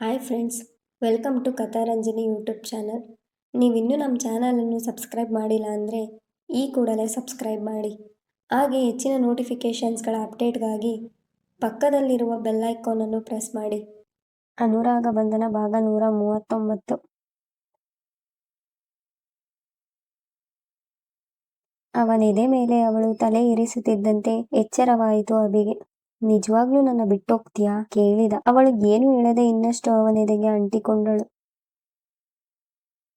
Hi friends, welcome to Katharanjani YouTube channel. ನೀವಿನ್ನೂ ನಮ್ಮ ಚಾನಲನ್ನು ಸಬ್ಸ್ಕ್ರೈಬ್ ಮಾಡಿಲ್ಲ ಅಂದರೆ ಈ ಕೂಡಲೇ ಸಬ್ಸ್ಕ್ರೈಬ್ ಮಾಡಿ. ಹಾಗೆ ಹೆಚ್ಚಿನ ನೋಟಿಫಿಕೇಷನ್ಸ್ಗಳ ಅಪ್ಡೇಟ್ಗಾಗಿ ಪಕ್ಕದಲ್ಲಿರುವ ಬೆಲ್ ಐಕಾನನ್ನು ಪ್ರೆಸ್ ಮಾಡಿ. ಅನುರಾಗ ಬಂಧನ ಭಾಗ ನೂರ ಮೂವತ್ತೊಂಬತ್ತು. ಅವನೆದೆ ಮೇಲೆ ಅವಳು ತಲೆ ಇರಿಸುತ್ತಿದ್ದಂತೆ ಎಚ್ಚರವಾಯಿತು ಅಬಿಗೆ ನಿಜವಾಗ್ಲೂ ನನ್ನ ಬಿಟ್ಟೋಗ್ತೀಯಾ? ಕೇಳಿದ. ಅವಳಿಗೆ ಏನು ಹೇಳದೆ ಇನ್ನಷ್ಟು ಅವನೆದೆಗೆ ಅಂಟಿಕೊಂಡಳು.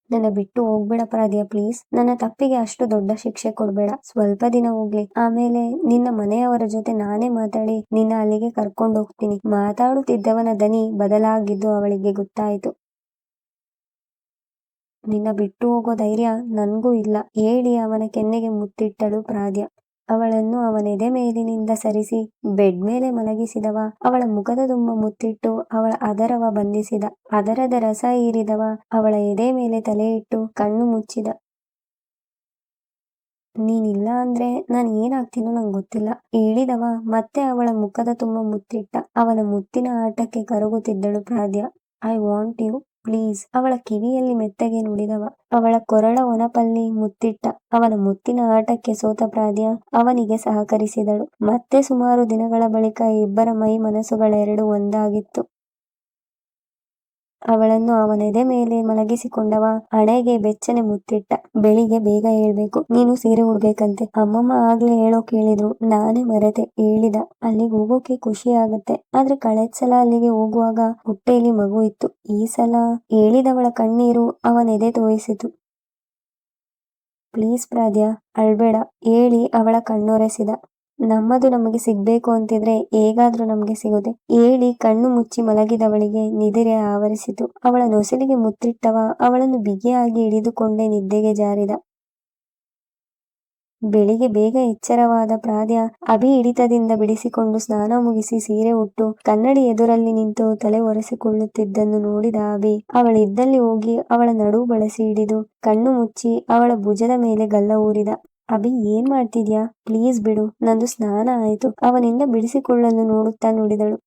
ನನ್ನ ಬಿಟ್ಟು ಹೋಗ್ಬೇಡ ಪ್ರಾದ್ಯ ಪ್ಲೀಸ್. ನನ್ನ ತಪ್ಪಿಗೆ ಅಷ್ಟು ದೊಡ್ಡ ಶಿಕ್ಷೆ ಕೊಡ್ಬೇಡ. ಸ್ವಲ್ಪ ದಿನ ಹೋಗ್ಲಿ. ಆಮೇಲೆ ನಿನ್ನ ಮನೆಯವರ ಜೊತೆ ನಾನೇ ಮಾತಾಡಿ ನಿನ್ನ ಅಲ್ಲಿಗೆ ಕರ್ಕೊಂಡು ಹೋಗ್ತೀನಿ. ಮಾತಾಡುತ್ತಿದ್ದವನ ದನಿ ಬದಲಾಗಿದ್ದು ಅವಳಿಗೆ ಗೊತ್ತಾಯಿತು. ನಿನ್ನ ಬಿಟ್ಟು ಹೋಗೋ ಧೈರ್ಯ ನನಗೂ ಇಲ್ಲ. ಹೇಳಿ ಅವನ ಕೆನ್ನೆಗೆ ಮುತ್ತಿಟ್ಟಳು ಪ್ರಾದ್ಯ ಅವಳನ್ನು ಅವನೆದೆ ಮೇಲಿನಿಂದ ಸರಿಸಿ ಬೆಡ್ ಮೇಲೆ ಮಲಗಿಸಿದವ. ಅವಳ ಮುಖದ ತುಂಬ ಮುತ್ತಿಟ್ಟು ಅವಳ ಅದರವ ಬಂಧಿಸಿದ. ಅದರದ ರಸ ಹೀರಿದವ. ಅವಳ ಎದೆ ಮೇಲೆ ತಲೆಯಿಟ್ಟು ಕಣ್ಣು ಮುಚ್ಚಿದ. ನೀನಿಲ್ಲ ಅಂದ್ರೆ ನಾನು ಏನಾಗ್ತೀನೋ ನಂಗೆ ಗೊತ್ತಿಲ್ಲ. ಹೇಳಿದವ. ಮತ್ತೆ ಅವಳ ಮುಖದ ತುಂಬ ಮುತ್ತಿಟ್ಟ. ಅವನ ಮುತ್ತಿನ ಆಟಕ್ಕೆ ಕರಗುತ್ತಿದ್ದಳು Pradya I want you please, ಅವಳ ಕಿವಿಯಲ್ಲಿ ಮೆತ್ತಗೆ ನುಡಿದವ. ಅವಳ ಕೊರಳ ಒನಪಲ್ಲಿ ಮುತ್ತಿಟ್ಟ. ಅವನ ಮುತ್ತಿನ ಆಟಕ್ಕೆ ಸೋತ ಪ್ರಾದ್ಯ ಅವನಿಗೆ ಸಹಕರಿಸಿದಳು. ಮತ್ತೆ ಸುಮಾರು ದಿನಗಳ ಬಳಿಕ ಇಬ್ಬರ ಮೈ ಮನಸ್ಸುಗಳೆರಡು ಒಂದಾಗಿತ್ತು. ಅವಳನ್ನು ಅವನೆದೆ ಮೇಲೆ ಮಲಗಿಸಿಕೊಂಡವ. ಹಣೆಗೆ ಬೆಚ್ಚನೆ ಮುತ್ತಿಟ್ಟ. ಬೆಳಿಗ್ಗೆ ಬೇಗ ಹೇಳ್ಬೇಕು. ನೀನು ಸೀರೆ ಉಡ್ಬೇಕಂತೆ. ಅಮ್ಮಮ್ಮ ಆಗ್ಲೇ ಹೇಳೋ ಕೇಳಿದ್ರು. ನಾನೇ ಮರೆತೆ ಹೇಳಿದ. ಅಲ್ಲಿಗೆ ಹೋಗೋಕೆ ಖುಷಿ ಆಗತ್ತೆ. ಆದ್ರೆ ಕಳೆದ ಸಲ ಅಲ್ಲಿಗೆ ಹೋಗುವಾಗ ಹೊಟ್ಟೆಯಲ್ಲಿ ಮಗು ಇತ್ತು. ಈ ಸಲ ಹೇಳಿದವಳ ಕಣ್ಣೀರು ಅವನೆದೆ ತೋರಿಸಿತು. ಪ್ಲೀಸ್ ಪ್ರಾದ್ಯ, ಅಳ್ಬೇಡ. ಹೇಳಿ ಅವಳ ಕಣ್ಣೊರೆಸಿದ. ನಮ್ಮದು ನಮಗೆ ಸಿಗ್ಬೇಕು ಅಂತಿದ್ರೆ ಹೇಗಾದ್ರೂ ನಮಗೆ ಸಿಗುತ್ತೆ. ಹೇಳಿ ಕಣ್ಣು ಮುಚ್ಚಿ ಮಲಗಿದವಳಿಗೆ ನಿದಿರೆ ಆವರಿಸಿತು. ಅವಳ ನೊಸಲಿಗೆ ಮುತ್ತಿಟ್ಟವ, ಅವಳನ್ನು ಬಿಗಿಯಾಗಿ ಹಿಡಿದುಕೊಂಡೇ ನಿದ್ದೆಗೆ ಜಾರಿದ. ಬೆಳಿಗ್ಗೆ ಬೇಗ ಎಚ್ಚರವಾದ ಪ್ರಾದ್ಯ, ಅಭಿ ಹಿಡಿತದಿಂದ ಬಿಡಿಸಿಕೊಂಡು ಸ್ನಾನ ಮುಗಿಸಿ ಸೀರೆ ಉಟ್ಟು ಕನ್ನಡಿ ಎದುರಲ್ಲಿ ನಿಂತು ತಲೆ ಒರೆಸಿಕೊಳ್ಳುತ್ತಿದ್ದನ್ನು ನೋಡಿದ ಅಭಿ, ಅವಳಿದ್ದಲ್ಲಿ ಹೋಗಿ ಅವಳ ನಡು ಬಳಸಿ ಹಿಡಿದು ಕಣ್ಣು ಮುಚ್ಚಿ ಅವಳ ಭುಜದ ಮೇಲೆ ಗಲ್ಲ ಊರಿದ. ಅಭಿ ಏನ್ ಮಾಡ್ತಿದ್ಯಾ? ಪ್ಲೀಸ್ ಬಿಡು. ನಂದು ಸ್ನಾನ ಆಯ್ತು. ಅವನಿಂದ ಬಿಡಿಸಿಕೊಳ್ಳಲು ನೋಡುತ್ತಾ ನುಡಿದಳು.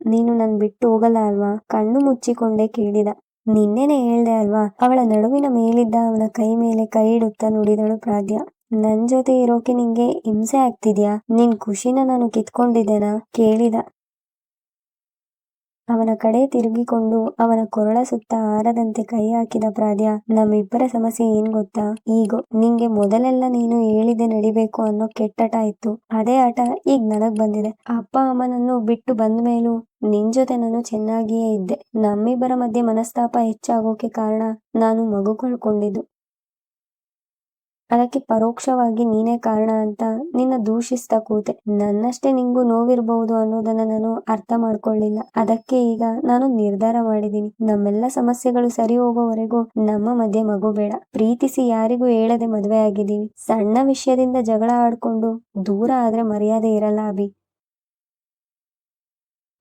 ನೀನು ನನ್ ಬಿಟ್ಟು ಹೋಗಲ್ಲ ಅಲ್ವಾ? ಕಣ್ಣು ಮುಚ್ಚಿಕೊಂಡೇ ಕೇಳಿದ. ನಿನ್ನೆನೆ ಹೇಳ್ದೆ ಅಲ್ವಾ? ಅವಳ ನಡುವಿನ ಮೇಲಿದ್ದ ಅವನ ಕೈ ಮೇಲೆ ಕೈ ಇಡುತ್ತಾ ನುಡಿದಳು ಪ್ರಾದ್ಯ ನನ್ ಜೊತೆ ಇರೋಕೆ ನಿಂಗೆ ಹಿಂಸೆ ಆಗ್ತಿದ್ಯಾ? ನಿನ್ ಖುಷಿನ ನಾನು ಕಿತ್ಕೊಂಡಿದ್ದೇನಾ? ಕೇಳಿದ. ಅವನ ಕಡೆ ತಿರುಗಿಕೊಂಡು ಅವನ ಕೊರಳ ಸುತ್ತ ಆರದಂತೆ ಕೈ ಹಾಕಿದ ಪ್ರಾದ್ಯ, ನಮ್ಮಿಬ್ಬರ ಸಮಸ್ಯೆ ಏನ್ ಗೊತ್ತಾ? ಈಗೋ, ನಿಂಗೆ ಮೊದಲೆಲ್ಲ ನೀನು ಹೇಳಿದೆ ನಡಿಬೇಕು ಅನ್ನೋ ಕೆಟ್ಟಟ ಇತ್ತು. ಅದೇ ಆಟ ಈಗ ನನಗ್ ಬಂದಿದೆ. ಅಪ್ಪ ಅಮ್ಮನನ್ನು ಬಿಟ್ಟು ಬಂದ ಮೇಲೂ ನಿನ್ ಜೊತೆ ನಾನು ಚೆನ್ನಾಗಿಯೇ ಇದ್ದೆ. ನಮ್ಮಿಬ್ಬರ ಮಧ್ಯೆ ಮನಸ್ತಾಪ ಹೆಚ್ಚಾಗೋಕೆ ಕಾರಣ ನಾನು ಮಗು ಕಳ್ಕೊಂಡಿದ್ದು. ಅದಕ್ಕೆ ಪರೋಕ್ಷವಾಗಿ ನೀನೇ ಕಾರಣ ಅಂತ ನಿನ್ನ ದೂಷಿಸ್ತಾ ಕೂತೆ. ನನ್ನಷ್ಟೇ ನಿಂಗೂ ನೋವಿರಬಹುದು ಅನ್ನೋದನ್ನ ನಾನು ಅರ್ಥ ಮಾಡ್ಕೊಳ್ಳಿಲ್ಲ. ಅದಕ್ಕೆ ಈಗ ನಾನು ನಿರ್ಧಾರ ಮಾಡಿದೀನಿ ನಮ್ಮೆಲ್ಲ ಸಮಸ್ಯೆಗಳು ಸರಿ ಹೋಗೋವರೆಗೂ ನಮ್ಮ ಮಧ್ಯೆ ಮಗು ಬೇಡ. ಪ್ರೀತಿಸಿ ಯಾರಿಗೂ ಹೇಳದೆ ಮದುವೆ ಆಗಿದ್ದೀವಿ. ಸಣ್ಣ ವಿಷಯದಿಂದ ಜಗಳ ಆಡ್ಕೊಂಡು ದೂರ ಆದ್ರೆ ಮರ್ಯಾದೆ ಇರಲ್ಲ ಅಭಿ.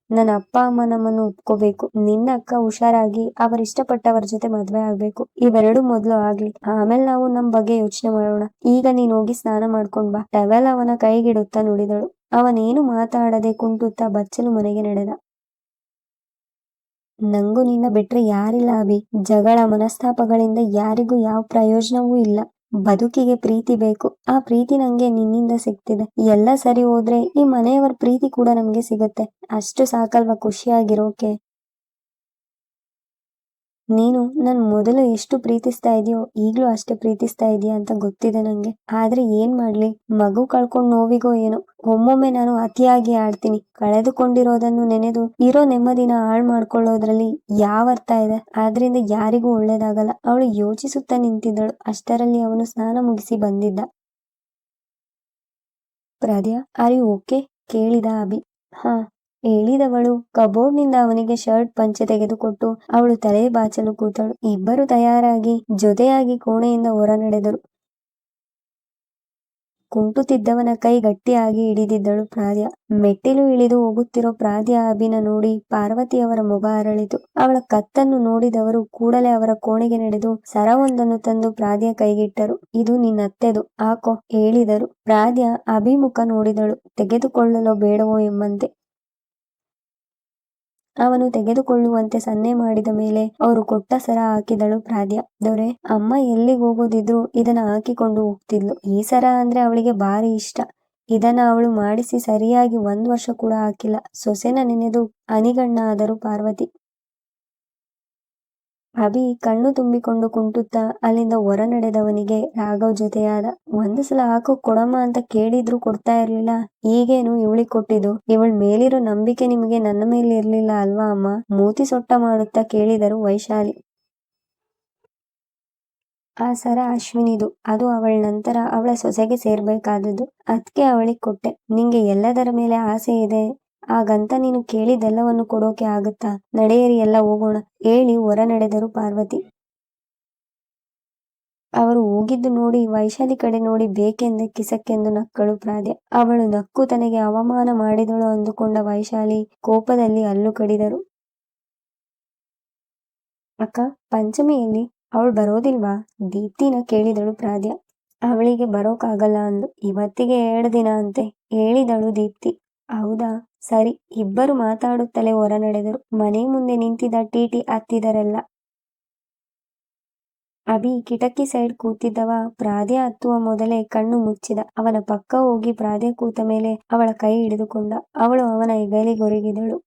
ನನ್ನ ಅಪ್ಪ, ಅಮ್ಮ ನಮ್ಮನ್ನು ಒಪ್ಕೋಬೇಕು. ನಿನ್ನ ಅಕ್ಕ ಹುಷಾರಾಗಿ ಅವರ ಇಷ್ಟಪಟ್ಟವರ ಜೊತೆ ಮದ್ವೆ ಆಗ್ಬೇಕು. ಇವೆರಡು ಮೊದ್ಲು ಆಗ್ಲಿ. ಆಮೇಲೆ ನಾವು ನಮ್ ಬಗ್ಗೆ ಯೋಚನೆ ಮಾಡೋಣ. ಈಗ ನೀನ್ ಹೋಗಿ ಸ್ನಾನ ಮಾಡ್ಕೊಂಡ್ ಬಾ. ಟವೆಲ್ ಅವನ ಕೈಗಿಡುತ್ತಾ ನುಡಿದಳು. ಅವನೇನು ಮಾತಾಡದೆ ಕುಂಟುತ್ತಾ ಬಚ್ಚಲು ಮನೆಗೆ ನಡೆದ. ನಂಗೂ ನಿನ್ನ ಬಿಟ್ರೆ ಯಾರಿಲ್ಲ ಅಭಿ. ಜಗಳ, ಮನಸ್ತಾಪಗಳಿಂದ ಯಾರಿಗೂ ಯಾವ ಪ್ರಯೋಜನವೂ ಇಲ್ಲ. ಬದುಕಿಗೆ ಪ್ರೀತಿ ಬೇಕು. ಆ ಪ್ರೀತಿ ನಂಗೆ ನಿನ್ನಿಂದ ಸಿಗ್ತಿದೆ. ಎಲ್ಲ ಸರಿ ಹೋದ್ರೆ ಈ ಮನೆಯವರ ಪ್ರೀತಿ ಕೂಡ ನಮ್ಗೆ ಸಿಗುತ್ತೆ. ಅಷ್ಟು ಸಾಕಲ್ವಾ ಖುಷಿಯಾಗಿರೋಕೆ? ನೀನು ನನ್ ಮೊದಲು ಎಷ್ಟು ಪ್ರೀತಿಸ್ತಾ ಇದೆಯೋ ಈಗಲೂ ಅಷ್ಟೇ ಪ್ರೀತಿಸ್ತಾ ಇದೆಯಾ ಅಂತ ಗೊತ್ತಿದೆ ನಂಗೆ. ಆದ್ರೆ ಏನ್ ಮಾಡ್ಲಿ? ಮಗು ಕಳ್ಕೊಂಡ್ ನೋವಿಗೋ ಏನೋ? ಒಮ್ಮೊಮ್ಮೆ ನಾನು ಅತಿಯಾಗಿ ಆಡ್ತೀನಿ. ಕಳೆದುಕೊಂಡಿರೋದನ್ನು ನೆನೆದು ಇರೋ ನೆಮ್ಮದಿನ ಹಾಳ್ ಮಾಡ್ಕೊಳ್ಳೋದ್ರಲ್ಲಿ ಯಾವ ಅರ್ಥ ಇದೆ? ಆದ್ರಿಂದ ಯಾರಿಗೂ ಒಳ್ಳೇದಾಗಲ್ಲ. ಅವಳು ಯೋಚಿಸುತ್ತಾ ನಿಂತಿದ್ದಳು. ಅಷ್ಟರಲ್ಲಿ ಅವನು ಸ್ನಾನ ಮುಗಿಸಿ ಬಂದಿದ್ದ. Pradya you okay? ಕೇಳಿದ ಅಭಿ. ಹಾ. ಹೇಳಿದವಳು. ಕಬೋರ್ಡ್ನಿಂದ ಅವನಿಗೆ ಶರ್ಟ್, ಪಂಚೆ ತೆಗೆದುಕೊಟ್ಟು ಅವಳು ತಲೆ ಬಾಚಲು ಕೂತಳು. ಇಬ್ಬರು ತಯಾರಾಗಿ ಜೊತೆಯಾಗಿ ಕೋಣೆಯಿಂದ ಹೊರ ನಡೆದರು ಕುಂಟುತ್ತಿದ್ದವನ ಕೈ ಗಟ್ಟಿಯಾಗಿ ಹಿಡಿದಿದ್ದಳು ಪ್ರಾದ್ಯ ಮೆಟ್ಟಿಲು ಇಳಿದು ಹೋಗುತ್ತಿರೋ ಪ್ರಾದ್ಯ ಅಭಿನ ನೋಡಿ ಪಾರ್ವತಿಯವರ ಮೊಗ ಅರಳಿತು. ಅವಳ ಕತ್ತನ್ನು ನೋಡಿದವರು ಕೂಡಲೇ ಅವರ ಕೋಣೆಗೆ ನಡೆದು ಸರವೊಂದನ್ನು ತಂದು ಪ್ರಾದ್ಯ ಕೈಗಿಟ್ಟರು. ಇದು ನಿನ್ನತ್ತೆದು ಆಕೋ ಹೇಳಿದರು. ಪ್ರಾದ್ಯ ಅಭಿಮುಖ ನೋಡಿದಳು. ತೆಗೆದುಕೊಳ್ಳಲೋ ಬೇಡವೋ ಎಂಬಂತೆ. ಅವನು ತೆಗೆದುಕೊಳ್ಳುವಂತೆ ಸನ್ನೆ ಮಾಡಿದ ಮೇಲೆ ಅವರು ಕೊಟ್ಟ ಸರ ಹಾಕಿದಳು ಪ್ರಾದ್ಯ. ದೊರೆ, ಅಮ್ಮ ಎಲ್ಲಿಗೆ ಹೋಗೋದಿದ್ರು ಇದನ್ನ ಹಾಕಿಕೊಂಡು ಹೋಗ್ತಿದ್ಲು. ಈ ಸರ ಅಂದ್ರೆ ಅವಳಿಗೆ ಭಾರಿ ಇಷ್ಟ. ಇದನ್ನ ಅವಳು ಮಾಡಿಸಿ ಸರಿಯಾಗಿ ಒಂದ್ ವರ್ಷ ಕೂಡ ಹಾಕಿಲ್ಲ. ಸೊಸೆನ ನೆನೆದು ಅನಿಗಣ್ಣ ಆದರು ಪಾರ್ವತಿ. ಅಭಿ ಕಣ್ಣು ತುಂಬಿಕೊಂಡು ಕುಂಟುತ್ತಾ ಅಲ್ಲಿಂದ ಹೊರ ನಡೆದವನಿಗೆ ರಾಘವ್ ಜೊತೆಯಾದ, ಒಂದು ಸಲ ಹಾಕು ಕೊಡಮ್ಮ ಅಂತ ಕೇಳಿದ್ರು ಕೊಡ್ತಾ ಇರ್ಲಿಲ್ಲ. ಈಗೇನು ಇವಳಿ ಕೊಟ್ಟಿದ್ದು? ಇವಳ ಮೇಲಿರೋ ನಂಬಿಕೆ ನಿಮಗೆ ನನ್ನ ಮೇಲೆ ಇರ್ಲಿಲ್ಲ ಅಲ್ವಾ ಅಮ್ಮ? ಮೂತಿ ಸೊಟ್ಟ ಮಾಡುತ್ತಾ ಕೇಳಿದರು ವೈಶಾಲಿ. ಆ ಸರ ಅಶ್ವಿನಿದು. ಅದು ಅವಳ ನಂತರ ಅವಳ ಸೊಸೆಗೆ ಸೇರ್ಬೇಕಾದದ್ದು. ಅದ್ಕೆ ಅವಳಿಗೆ ಕೊಟ್ಟೆ. ನಿಂಗೆ ಎಲ್ಲದರ ಮೇಲೆ ಆಸೆ ಇದೆ? ಹಾಗಂತ ನೀನು ಕೇಳಿದೆಲ್ಲವನ್ನು ಕೊಡೋಕೆ ಆಗುತ್ತಾ? ನಡೆಯರಿ, ಎಲ್ಲ ಹೋಗೋಣ. ಹೇಳಿ ಹೊರ ನಡೆದರು ಪಾರ್ವತಿ. ಅವರು ಹೋಗಿದ್ದು ನೋಡಿ, ವೈಶಾಲಿ ಕಡೆ ನೋಡಿ ಬೇಕೆಂದ ಕಿಸಕ್ಕೆಂದು ನಕ್ಕಳು ಪ್ರಾದ್ಯ ಅವಳು ನಕ್ಕು ತನಗೆ ಅವಮಾನ ಮಾಡಿದಳು ಅಂದುಕೊಂಡ ವೈಶಾಲಿ ಕೋಪದಲ್ಲಿ ಅಲ್ಲು ಕಡಿದರು. ಅಕ್ಕ, ಪಂಚಮಿಯಲ್ಲಿ ಅವಳು ಬರೋದಿಲ್ವಾ? ದೀಪ್ತಿನ ಕೇಳಿದಳು ಪ್ರಾದ್ಯ. ಅವಳಿಗೆ ಬರೋಕಾಗಲ್ಲ ಅಂದು, ಇವತ್ತಿಗೆ ಎರಡು ದಿನ ಅಂತೆ, ಹೇಳಿದಳು ದೀಪ್ತಿ. ಹೌದಾ? ಸರಿ, ಇಬ್ಬರು ಮಾತಾಡುತ್ತಲೇ ಹೊರ ನಡೆದರು ಮನೆ ಮುಂದೆ ನಿಂತಿದ್ದ ಟಿಟಿ ಹತ್ತಿದರೆಲ್ಲ. ಅಭಿ ಕಿಟಕಿ ಸೈಡ್ ಕೂತಿದ್ದವ. ಪ್ರಾದೆ ಹತ್ತುವ ಮೊದಲೇ ಕಣ್ಣು ಮುಚ್ಚಿದ. ಅವನ ಪಕ್ಕ ಹೋಗಿ ಪ್ರಾದೆ ಕೂತ ಮೇಲೆ ಅವಳ ಕೈ ಹಿಡಿದುಕೊಂಡ. ಅವಳು ಅವನ ಹೆಗಲಿಗೊರಗಿದಳು.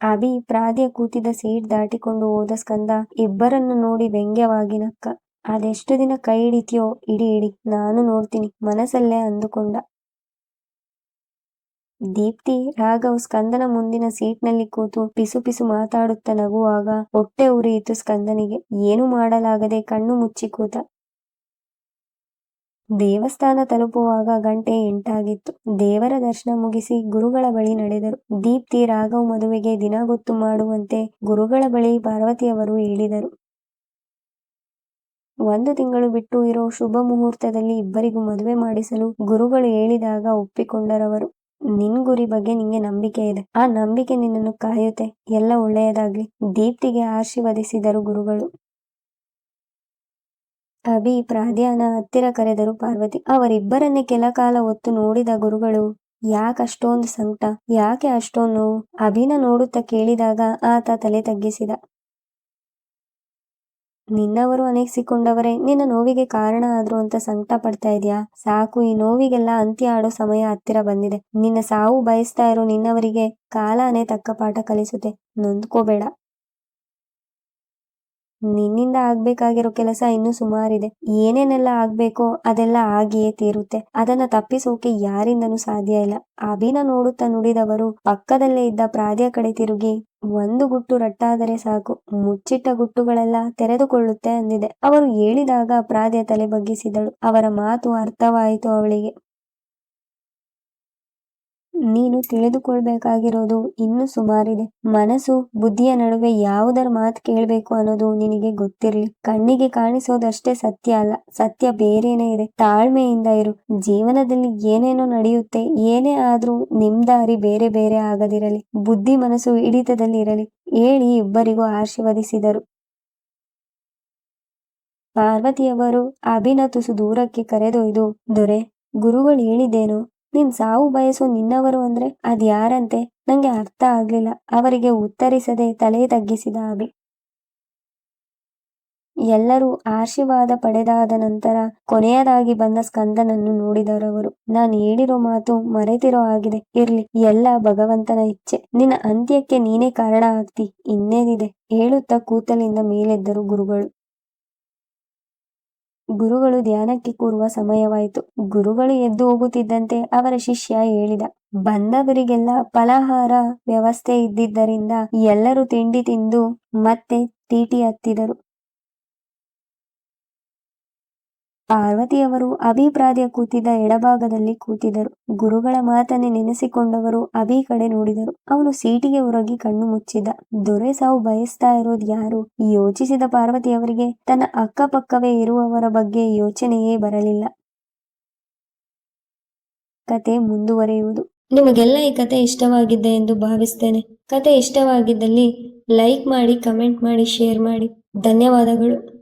ಅಭಿ ಪ್ರಾದೆ ಕೂತಿದ್ದ ಸೀಟ್ ದಾಟಿಕೊಂಡು ಹೋದ ಸ್ಕಂದ ಇಬ್ಬರನ್ನು ನೋಡಿ ವ್ಯಂಗ್ಯವಾಗಿ ನಕ್ಕ. ಅದೆಷ್ಟು ದಿನ ಕೈ ಹಿಡಿತೀಯೋ? ಇಡಿ ಇಡಿ. ನಾನು ನೋಡ್ತೀನಿ. ಮನಸ್ಸಲ್ಲೇ ಅಂದುಕೊಂಡ. ದೀಪ್ತಿ ರಾಘವ್ ಸ್ಕಂದನ ಮುಂದಿನ ಸೀಟ್ನಲ್ಲಿ ಕೂತು ಪಿಸು ಪಿಸು ಮಾತಾಡುತ್ತಾ ನಗುವಾಗ ಹೊಟ್ಟೆ ಉರಿಯಿತು ಸ್ಕಂದನಿಗೆ. ಏನು ಮಾಡಲಾಗದೆ ಕಣ್ಣು ಮುಚ್ಚಿ ಕೂತ ದೇವಸ್ಥಾನ ತಲುಪುವಾಗ ಗಂಟೆ ಎಂಟಾಗಿತ್ತು. ದೇವರ ದರ್ಶನ ಮುಗಿಸಿ ಗುರುಗಳ ಬಳಿ ನಡೆದರು. ದೀಪ್ತಿ ರಾಘವ್ ಮದುವೆಗೆ ದಿನ ಗೊತ್ತು ಮಾಡುವಂತೆ ಗುರುಗಳ ಬಳಿ ಪಾರ್ವತಿಯವರು ಹೇಳಿದರು. ಒಂದು ತಿಂಗಳು ಬಿಟ್ಟು ಇರೋ ಶುಭ ಮುಹೂರ್ತದಲ್ಲಿ ಇಬ್ಬರಿಗೂ ಮದುವೆ ಮಾಡಿಸಲು ಗುರುಗಳು ಹೇಳಿದಾಗ ಒಪ್ಪಿಕೊಂಡರವರು. ನಿನ್ ಗುರಿ ಬಗ್ಗೆ ನಿಂಗೆ ನಂಬಿಕೆ ಇದೆ. ಆ ನಂಬಿಕೆ ನಿನ್ನನ್ನು ಕಾಯುತ್ತೆ. ಎಲ್ಲ ಒಳ್ಳೆಯದಾಗ್ಲಿ. ದೀಪ್ತಿಗೆ ಆಶೀರ್ವದಿಸಿದರು ಗುರುಗಳು. ಅಭಿ ಪ್ರಾಧ್ಯಾನ ಹತ್ತಿರ ಕರೆದರು ಪಾರ್ವತಿ. ಅವರಿಬ್ಬರನ್ನೇ ಕೆಲ ಕಾಲ ಹೊತ್ತು ನೋಡಿದ ಗುರುಗಳು ಯಾಕಷ್ಟೊಂದು ಸಂಕಟ? ಯಾಕೆ ಅಷ್ಟೊಂದು ಅಭಿನ ನೋಡುತ್ತಾ ಕೇಳಿದಾಗ ಆತ ತಲೆ ತಗ್ಗಿಸಿದ. ನಿನ್ನವರು ಅನೇಕಿಸಿಕೊಂಡವರೇ ನಿನ್ನ ನೋವಿಗೆ ಕಾರಣ ಆದ್ರು ಅಂತ ಸಂಕಟ ಪಡ್ತಾ ಇದೆಯಾ? ಸಾಕು, ಈ ನೋವಿಗೆಲ್ಲ ಅಂತ್ಯ ಆಡೋ ಸಮಯ ಹತ್ತಿರ ಬಂದಿದೆ. ನಿನ್ನ ಸಾವು ಬಯಸ್ತಾ ಇರೋ ನಿನ್ನವರಿಗೆ ಕಾಲಾನೇ ತಕ್ಕ ಪಾಠ ಕಲಿಸುತ್ತೆ. ನೊಂದ್ಕೋಬೇಡ. ನಿನ್ನಿಂದ ಆಗ್ಬೇಕಾಗಿರೋ ಕೆಲಸ ಇನ್ನೂ ಸುಮಾರಿದೆ. ಏನೇನೆಲ್ಲ ಆಗ್ಬೇಕೋ ಅದೆಲ್ಲ ಆಗಿಯೇ ತೀರುತ್ತೆ. ಅದನ್ನ ತಪ್ಪಿಸೋಕೆ ಯಾರಿಂದನೂ ಸಾಧ್ಯ ಇಲ್ಲ. ಅಭಿನ ನೋಡುತ್ತಾ ನುಡಿದವರು ಪಕ್ಕದಲ್ಲೇ ಇದ್ದ ಪ್ರಾದ್ಯ ಕಡೆ ತಿರುಗಿ, ಒಂದು ಗುಟ್ಟು ರಟ್ಟಾದರೆ ಸಾಕು, ಮುಚ್ಚಿಟ್ಟ ಗುಟ್ಟುಗಳೆಲ್ಲ ತೆರೆದುಕೊಳ್ಳುತ್ತೆ ಅಂದಿದೆ. ಅವರು ಹೇಳಿದಾಗ ಪ್ರಾದ್ಯ ತಲೆ ಬಗ್ಗಿಸಿದಳು. ಅವರ ಮಾತು ಅರ್ಥವಾಯಿತು ಅವಳಿಗೆ. ನೀನು ತಿಳಿದುಕೊಳ್ಬೇಕಾಗಿರೋದು ಇನ್ನೂ ಸುಮಾರಿದೆ. ಮನಸ್ಸು, ಬುದ್ಧಿಯ ನಡುವೆ ಯಾವುದರ ಮಾತು ಕೇಳಬೇಕು ಅನ್ನೋದು ನಿನಗೆ ಗೊತ್ತಿರಲಿ. ಕಣ್ಣಿಗೆ ಕಾಣಿಸೋದಷ್ಟೇ ಸತ್ಯ ಅಲ್ಲ, ಸತ್ಯ ಬೇರೇನೇ ಇದೆ. ತಾಳ್ಮೆಯಿಂದ ಇರು. ಜೀವನದಲ್ಲಿ ಏನೇನೋ ನಡೆಯುತ್ತೆ, ಏನೇ ಆದ್ರೂ ನಿಮ್ ದಾರಿ ಬೇರೆ ಬೇರೆ ಆಗದಿರಲಿ. ಬುದ್ಧಿ ಮನಸ್ಸು ಹಿಡಿತದಲ್ಲಿ ಇರಲಿ ಹೇಳಿ ಇಬ್ಬರಿಗೂ ಆಶೀರ್ವದಿಸಿದರು. ಪಾರ್ವತಿಯವರು ಅಭಿನ ತುಸು ದೂರಕ್ಕೆ ಕರೆದೊಯ್ದು, ದೊರೆ, ಗುರುಗಳು ಹೇಳಿದ್ದೇನು? ನೀನ್ ಸಾವು ಬಯಸೋ ನಿನ್ನವರು ಅಂದ್ರೆ ಅದ್ಯಾರಂತೆ ನಂಗೆ ಅರ್ಥ ಆಗ್ಲಿಲ್ಲ. ಅವರಿಗೆ ಉತ್ತರಿಸದೆ ತಲೆ ತಗ್ಗಿಸಿದ ಅಭಿ. ಎಲ್ಲರೂ ಆಶೀರ್ವಾದ ಪಡೆದಾದ ನಂತರ ಕೊನೆಯದಾಗಿ ಬಂದ ಸ್ಕಂದನನ್ನು ನೋಡಿದರವರು. ನಾನು ಹೇಳಿರೋ ಮಾತು ಮರೆತಿರೋ ಆಗಿದೆ ಇರ್ಲಿ, ಎಲ್ಲ ಭಗವಂತನ ಇಚ್ಛೆ. ನಿನ್ನ ಅಂತ್ಯಕ್ಕೆ ನೀನೇ ಕಾರಣ ಆಗ್ತಿ. ಇನ್ನೇನಿದೆ? ಹೇಳುತ್ತಾ ಕೂತಲಿಂದ ಮೇಲೆದ್ದರು ಗುರುಗಳು. ಗುರುಗಳು ಧ್ಯಾನಕ್ಕೆ ಕೂರುವ ಸಮಯವಾಯಿತು. ಗುರುಗಳು ಎದ್ದು ಹೋಗುತ್ತಿದ್ದಂತೆ ಅವರ ಶಿಷ್ಯ ಹೇಳಿದ, ಬಂದವರಿಗೆಲ್ಲ ಫಲಹಾರ ವ್ಯವಸ್ಥೆ ಇದ್ದಿದ್ದರಿಂದ ಎಲ್ಲರೂ ತಿಂಡಿ ತಿಂದು ಮತ್ತೆ ತೀಟಿ ಹತ್ತಿದರು. ಪಾರ್ವತಿಯವರು ಅಭಿಪ್ರಾಯ ಕೂತಿದ್ದ ಎಡಭಾಗದಲ್ಲಿ ಕೂತಿದ್ದರು. ಗುರುಗಳ ಮಾತನ್ನೇ ನೆನೆಸಿಕೊಂಡವರು ಅಭಿ ಕಡೆ ನೋಡಿದರು. ಅವನು ಸೀಟಿಗೆ ಹೊರಗಿ ಕಣ್ಣು ಮುಚ್ಚಿದ. ದೊರೆ ಸಾವು ಬಯಸ್ತಾ ಇರೋದು ಯಾರು? ಯೋಚಿಸಿದ ಪಾರ್ವತಿಯವರಿಗೆ ತನ್ನ ಅಕ್ಕಪಕ್ಕವೇ ಇರುವವರ ಬಗ್ಗೆ ಯೋಚನೆಯೇ ಬರಲಿಲ್ಲ. ಕತೆ ಮುಂದುವರೆಯುವುದು. ನಿಮಗೆಲ್ಲ ಈ ಕತೆ ಇಷ್ಟವಾಗಿದೆ ಎಂದು ಭಾವಿಸ್ತೇನೆ. ಕತೆ ಇಷ್ಟವಾಗಿದ್ದಲ್ಲಿ ಲೈಕ್ ಮಾಡಿ, ಕಮೆಂಟ್ ಮಾಡಿ, ಶೇರ್ ಮಾಡಿ. ಧನ್ಯವಾದಗಳು.